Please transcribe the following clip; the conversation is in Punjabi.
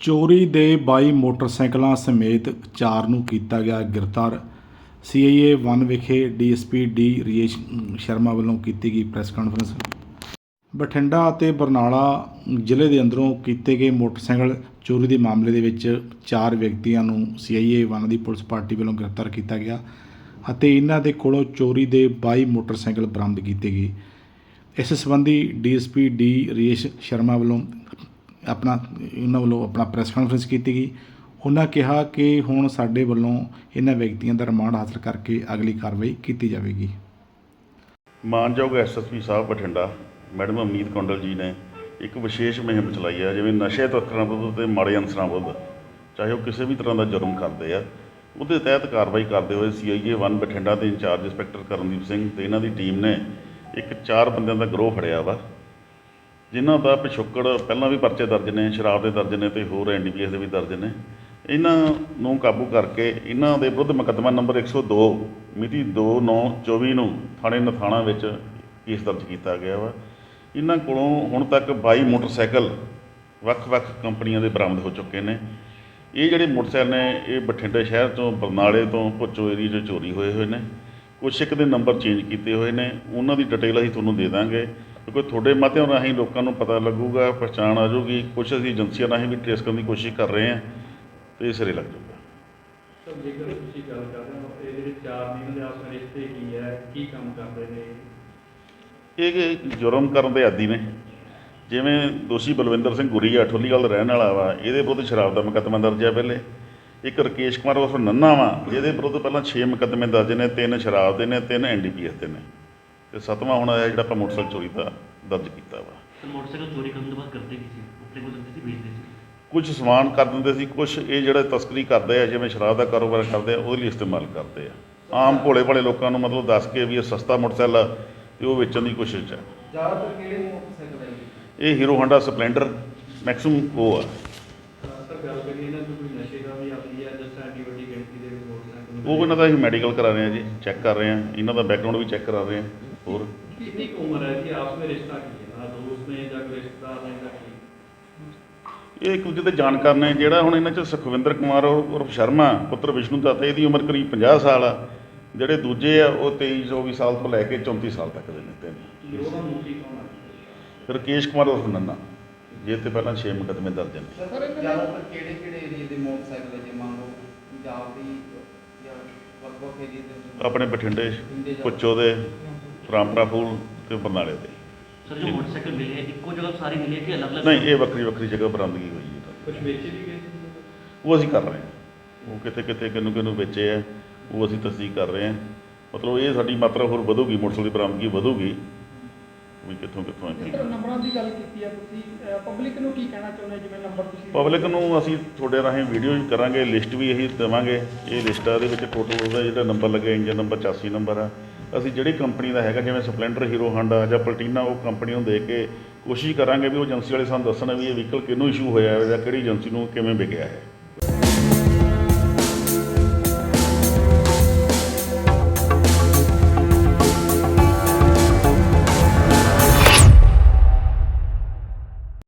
ਚੋਰੀ ਦੇ 22 ਮੋਟਰਸਾਈਕਲਾਂ ਸਮੇਤ ਚਾਰ ਨੂੰ ਕੀਤਾ ਗਿਆ ਗ੍ਰਿਫਤਾਰ। ਸੀਆਈਏ 1 ਵਿਖੇ ਡੀਐਸਪੀ ਡੀ ਰਜੇਸ਼ ਸ਼ਰਮਾ ਵੱਲੋਂ ਕੀਤੀ ਗਈ ਪ੍ਰੈਸ ਕਾਨਫਰੰਸ। ਬਠਿੰਡਾ ਅਤੇ ਬਰਨਾਲਾ ਜ਼ਿਲ੍ਹੇ ਦੇ ਅੰਦਰੋਂ ਕੀਤੇ ਗਏ ਮੋਟਰਸਾਈਕਲ ਚੋਰੀ ਦੇ ਮਾਮਲੇ ਦੇ ਵਿੱਚ ਚਾਰ ਵਿਅਕਤੀਆਂ ਨੂੰ ਸੀਆਈਏ 1 ਦੀ ਪੁਲਿਸ ਪਾਰਟੀ ਵੱਲੋਂ ਗ੍ਰਿਫਤਾਰ ਕੀਤਾ ਗਿਆ ਅਤੇ ਇਹਨਾਂ ਦੇ ਕੋਲੋਂ ਚੋਰੀ ਦੇ 22 ਮੋਟਰਸਾਈਕਲ ਬਰਾਮਦ ਕੀਤੇ ਗਏ। ਇਸ ਸੰਬੰਧੀ ਡੀਐਸਪੀ ਡੀ ਰਜੇਸ਼ ਸ਼ਰਮਾ ਵੱਲੋਂ ਆਪਣਾ ਉਹਨਾਂ ਵੱਲੋਂ ਆਪਣਾ ਪ੍ਰੈਸ ਕਾਨਫਰੰਸ ਕੀਤੀ ਗਈ। ਉਹਨਾਂ ਕਿਹਾ ਕਿ ਹੁਣ ਸਾਡੇ ਵੱਲੋਂ ਇਹਨਾਂ ਵਿਅਕਤੀਆਂ ਦਾ ਰਿਮਾਂਡ ਹਾਸਲ ਕਰਕੇ ਅਗਲੀ ਕਾਰਵਾਈ ਕੀਤੀ ਜਾਵੇਗੀ। ਮਾਨਯੋਗ ਐਸਐਸਪੀ ਸਾਹਿਬ ਬਠਿੰਡਾ, ਮੈਡਮ ਅਮਨੀਤ ਕੌਂਡਲ ਜੀ ਨੇ ਇੱਕ ਵਿਸ਼ੇਸ਼ ਮੁਹਿੰਮ ਚਲਾਈ ਹੈ ਜਿਵੇਂ ਨਸ਼ੇ ਤਸਕਰਾਂ ਵਿਰੁੱਧ ਤੇ ਮਾੜੇ ਅਨਸਰਾਂ ਵਿਰੁੱਧ, ਚਾਹੇ ਉਹ ਕਿਸੇ ਵੀ ਤਰ੍ਹਾਂ ਦਾ ਜੁਰਮ ਕਰਦੇ ਆ, ਉਹਦੇ ਤਹਿਤ ਕਾਰਵਾਈ ਕਰਦੇ ਹੋਏ ਸੀਆਈਏ 1 ਬਠਿੰਡਾ ਦੇ ਇੰਚਾਰਜ ਇੰਸਪੈਕਟਰ ਕਰਨਦੀਪ ਸਿੰਘ ਤੇ ਇਹਨਾਂ ਦੀ ਟੀਮ ਨੇ ਇੱਕ ਚਾਰ ਬੰਦਿਆਂ ਦਾ ਗਰੋਹ ਫੜਿਆ ਵਾ। ਜਿਨ੍ਹਾਂ ਦਾ ਪਿਛੋਕੜ ਪਹਿਲਾਂ ਵੀ ਪਰਚੇ ਦਰਜ ਨੇ, ਸ਼ਰਾਬ ਦੇ ਦਰਜ ਨੇ ਅਤੇ ਹੋਰ ਐਨਡੀਪੀਐਸ ਦੇ ਵੀ ਦਰਜ ਨੇ, ਇਹਨਾਂ ਨੂੰ ਕਾਬੂ ਕਰਕੇ ਇਹਨਾਂ ਦੇ ਵਿਰੁੱਧ ਮੁਕੱਦਮਾ ਨੰਬਰ 102 ਮਿਤੀ 2924 ਨੂੰ ਥਾਣੇ ਨਥਾਣਾ ਵਿੱਚ ਕੇਸ ਦਰਜ ਕੀਤਾ ਗਿਆ ਵਾ। ਇਹਨਾਂ ਕੋਲੋਂ ਹੁਣ ਤੱਕ 22 ਮੋਟਰਸਾਈਕਲ ਵੱਖ-ਵੱਖ ਕੰਪਨੀਆਂ ਦੇ ਬਰਾਮਦ ਹੋ ਚੁੱਕੇ ਨੇ। ਇਹ ਜਿਹੜੇ ਮੋਟਰਸਾਈਕਲ ਨੇ, ਇਹ ਬਠਿੰਡੇ ਸ਼ਹਿਰ ਤੋਂ, ਬਰਨਾਲੇ ਤੋਂ, ਭੁੱਚੋ ਏਰੀਆ 'ਚੋਂ ਚੋਰੀ ਹੋਏ ਹੋਏ ਨੇ। ਕੁਛ ਇੱਕ ਦੇ ਨੰਬਰ ਚੇਂਜ ਕੀਤੇ ਹੋਏ ਨੇ, ਉਹਨਾਂ ਦੀ ਡਿਟੇਲ ਅਸੀਂ ਤੁਹਾਨੂੰ ਦੇ ਦਾਂਗੇ। ਕਿਉਂਕਿ ਤੁਹਾਡੇ ਮਾਧਿਅਮ ਰਾਹੀਂ ਲੋਕਾਂ ਨੂੰ ਪਤਾ ਲੱਗੂਗਾ ਪਛਾਣ ਆ ਜਾਊਗੀ ਕੁਛ ਅਸੀਂ ਏਜੰਸੀਆਂ ਰਾਹੀਂ ਵੀ ਟ੍ਰੇਸ ਕਰਨ ਦੀ ਕੋਸ਼ਿਸ਼ ਕਰ ਰਹੇ ਹਾਂ ਤੇ ਇਹ ਸਿਰੇ ਲੱਗ ਜਾਊਗਾ। ਸਰ ਜੇਕਰ ਤੁਸੀਂ ਗੱਲ ਕਰ ਰਹੇ ਹੋ ਇਹ ਜਿਹੜੇ ਚਾਰ ਦਿਨ ਦੇ ਆਪਸ ਰਿਸ਼ਤੇ ਕੀ ਹੈ ਕੀ ਕੰਮ ਕਰਦੇ ਨੇ? ਇਹ ਜੁਰਮ ਕਰਨ ਦੇ ਆਦੀ ਨੇ। ਜਿਵੇਂ ਦੋਸ਼ੀ ਬਲਵਿੰਦਰ ਸਿੰਘ ਗੁਰੀਆ ਠੋਲੀਵਾਲ ਰਹਿਣ ਵਾਲਾ ਵਾ ਇਹਦੇ ਵਿਰੁੱਧ ਸ਼ਰਾਬ ਦਾ ਮੁਕੱਦਮਾ ਦਰਜ ਹੈ ਪਹਿਲੇ। ਇੱਕ ਰਕੇਸ਼ ਕੁਮਾਰ ਉਰਫ ਨੰਨਾ ਵਾ ਜਿਹਦੇ ਵਿਰੁੱਧ ਪਹਿਲਾਂ 6 ਮੁਕੱਦਮੇ ਦਰਜ ਨੇ ਤਿੰਨ ਸ਼ਰਾਬ ਦੇ ਨੇ ਤਿੰਨ ਐਨਡੀਪੀਐਸ ਦੇ ਨੇ। ਤੇ ਸੱਤਵਾਂ ਹੁਣ ਆਇਆ ਜਿਹੜਾ ਆਪਾਂ ਮੋਟਰਸਾਈਕਲ ਚੋਰੀ ਦਾ ਦਰਜ ਕੀਤਾ ਵਾ। ਤੇ ਮੋਟਰਸਾਈਕਲ ਚੋਰੀ ਕਰਨ ਤੋਂ ਬਾਅਦ ਕਰਦੇ ਕੀ ਸੀ? ਉੱਤੇ ਕੋਲ ਦਿੰਦੇ ਸੀ ਵੇਚਦੇ ਸੀ? ਕੁਝ ਸਮਾਨ ਕਰ ਦਿੰਦੇ ਸੀ ਕੁਝ ਇਹ ਜਿਹੜੇ ਤਸਕਰੀ ਕਰਦੇ ਆ ਜਿਵੇਂ ਸ਼ਰਾਬ ਦਾ ਕਾਰੋਬਾਰ ਕਰਦੇ ਆ ਉਹਦੇ ਲਈ ਇਸਤੇਮਾਲ ਕਰਦੇ ਆ। ਆਮ ਭੋਲੇ ਭਾਲੇ ਲੋਕਾਂ ਨੂੰ ਮਤਲਬ ਦੱਸ ਕੇ ਵੀ ਇਹ ਸਸਤਾ ਮੋਟਰਸਾਈਕਲ ਆ ਤੇ ਉਹ ਵੇਚਣ ਦੀ ਕੋਸ਼ਿਸ਼ 'ਚ ਆ। ਜ਼ਿਆਦਾਤਰ ਕਿਹੜੇ ਮੋਟਰਸਾਈਕਲ ਹੈ ਇਹ ਹੀਰੋ ਹਾਂਡਾ ਸਪਲੈਂਡਰ ਮੈਕਸਿਮਮ ਉਹ ਆ। ਸਰ ਗੱਲ ਕਰੀਏ ਇਹਨਾਂ ਤੋਂ ਕੋਈ ਨਸ਼ੇ ਦਾ ਵੀ ਆਦੀ ਹੈ ਜਿਸ ਤਰ੍ਹਾਂ ਐਡੀ ਵੱਡੀ ਗਿਣਤੀ ਦੇ ਵਿੱਚ ਮੋਟਰਸਾਈਕਲ ਉਹ ਇਹਨਾਂ ਦਾ ਅਸੀਂ ਮੈਡੀਕਲ ਕਰਾ ਰਹੇ ਹਾਂ ਜੀ ਚੈੱਕ ਕਰ ਰਹੇ ਹਾਂ ਇਹਨਾਂ ਦਾ ਬੈਕਗ੍ਰਾਉਂਡ ਵੀ ਚੈੱਕ ਕਰਾ ਰਹੇ ਕੁ ਵਿੱਚ ਰਿਸ਼ਤਾ ਕੀ ਹੈ? ਨਾ ਦੋਸਤ ਨੇ ਜਾਂ ਕੋਈ ਰਿਸ਼ਤੇਦਾਰ ਨੇ ਜਾਂ ਕੀ? ਇਹ ਇੱਕ ਦੂਜੇ ਦੇ ਜਾਣਕਾਰ ਨੇ ਜਿਹੜਾ ਹੁਣ ਇਹਨਾਂ ਚ ਸੁਖਵਿੰਦਰ ਕੁਮਾਰ ਉਰ- ਉਰਫ ਸ਼ਰਮਾ ਪੁੱਤਰ ਵਿਸ਼ਨੂੰ ਦੱਤ ਇਹਦੀ ਉਮਰ ਕਰੀਬ 50 ਸਾਲ ਆ। ਜਿਹੜੇ ਦੂਜੇ ਆ ਉਹ 23 24 ਸਾਲ ਤੋਂ ਲੈ ਕੇ 34 ਸਾਲ ਤੱਕ ਦੇ ਨੇ। ਤਿੰਨ ਉਹਦਾ ਮੁਖੀ ਕੌਣ ਹੈ ਰਕੇਸ਼ ਕੁਮਾਰ ਉਰਫ ਨੰਨਾ ਜੇ ਤੇ ਪਹਿਲਾਂ 6 ਮੁਕੱਦਮੇ ਦਰਜ ਨੇ। ਸਰ ਜ਼ਿਆਦਾਤਰ ਕਿਹੜੇ ਕਿਹੜੇ ਏਰੀਏ ਦੇ ਮੋਟਰਸਾਈਕਲ ਹੈ ਜੇ ਮੰਨ ਲਓ ਪੰਜਾਬ ਦੀ ਜਾਂ ਵੱਖ ਵੱਖ ਏਰੀਏ ਦੇ ਵਿੱਚ? ਆਪਣੇ ਬਠਿੰਡੇ ਪੁੱਚੋ ਦੇ ਰਾਮਪੁਰਾ ਫੂਲ ਤੇ ਬਰਨਾਲੇ ਦੇ। ਸਰ ਜੋ ਮੋਟਰਸਾਈਕਲ ਮਿਲੇ ਇੱਕੋ ਜਗ੍ਹਾ ਸਾਰੇ ਮਿਲੇ ਕਿ ਅਲੱਗ ਅਲੱਗ ਨਹੀਂ ਇਹ ਵੱਖਰੀ ਵੱਖਰੀ ਜਗ੍ਹਾ ਬਰਾਮਦਗੀ ਹੋਈ ਹੈ ਕੁਝ ਵੇਚੇ ਵੀ ਗਏ ਸੀ? ਉਹ ਅਸੀਂ ਕਰ ਰਹੇ ਹਾਂ। ਉਹ ਕਿਤੇ ਕਿਤੇ ਕਿਨੂੰ ਕਿਨੂੰ ਵੇਚੇ ਆ ਉਹ ਅਸੀਂ ਤਸਦੀਕ ਕਰ ਰਹੇ ਹਾਂ। ਮਤਲਬ ਇਹ ਸਾਡੀ ਮਾਤਰਾ ਹੋਰ ਵਧੂਗੀ ਮੋਟਰਸਾਈਕਲ ਦੀ ਬਰਾਮਦਗੀ ਵਧੂਗੀ। ਵੀ ਕਿੱਥੋਂ ਕਿੱਥੋਂ ਆਈ ਸਰ ਨੰਬਰਾਂ ਦੀ ਗੱਲ ਕੀਤੀ ਹੈ ਤੁਸੀਂ। ਪਬਲਿਕ ਨੂੰ ਕੀ ਕਹਿਣਾ ਚਾਹੁੰਦੇ ਹੋ ਜਿਵੇਂ ਨੰਬਰ ਤੁਸੀਂ ਪਬਲਿਕ ਨੂੰ ਅਸੀਂ ਤੁਹਾਡੇ ਰਾਹੀਂ ਵੀਡੀਓ ਵੀ ਕਰਾਂਗੇ ਲਿਸਟ ਵੀ ਇਹੀ ਦੇਵਾਂਗੇ। ਇਹ ਲਿਸਟ ਇਹਦੇ ਵਿੱਚ ਟੋਟਲ ਉਹਦਾ ਜਿਹੜਾ ਨੰਬਰ ਲੱਗਿਆ ਇੰਜਨ ਨੰਬਰ 84 ਨੰਬਰ ਆ। ਅਸੀਂ ਜਿਹੜੀ ਕੰਪਨੀ ਦਾ ਹੈਗਾ, ਜਿਵੇਂ ਸਪਲੈਂਡਰ ਹੀਰੋ ਹਾਂਡਾ ਜਾਂ ਪਲਟੀਨਾ ਉਹ ਕੰਪਨੀ ਨੂੰ ਦੇ ਕੇ ਕੋਸ਼ਿਸ਼ ਕਰਾਂਗੇ ਵੀ ਉਹ ਏਜੰਸੀ ਵਾਲੇ ਸਾਨੂੰ ਦੱਸਣ ਵੀ ਇਹ ਵਹੀਕਲ ਕਿਹਨੂੰ ਇਸ਼ੂ ਹੋਇਆ ਹੈ ਜਾਂ ਕਿਹੜੀ ਏਜੰਸੀ ਨੂੰ ਕਿਵੇਂ ਵਿਕਿਆ ਹੈ।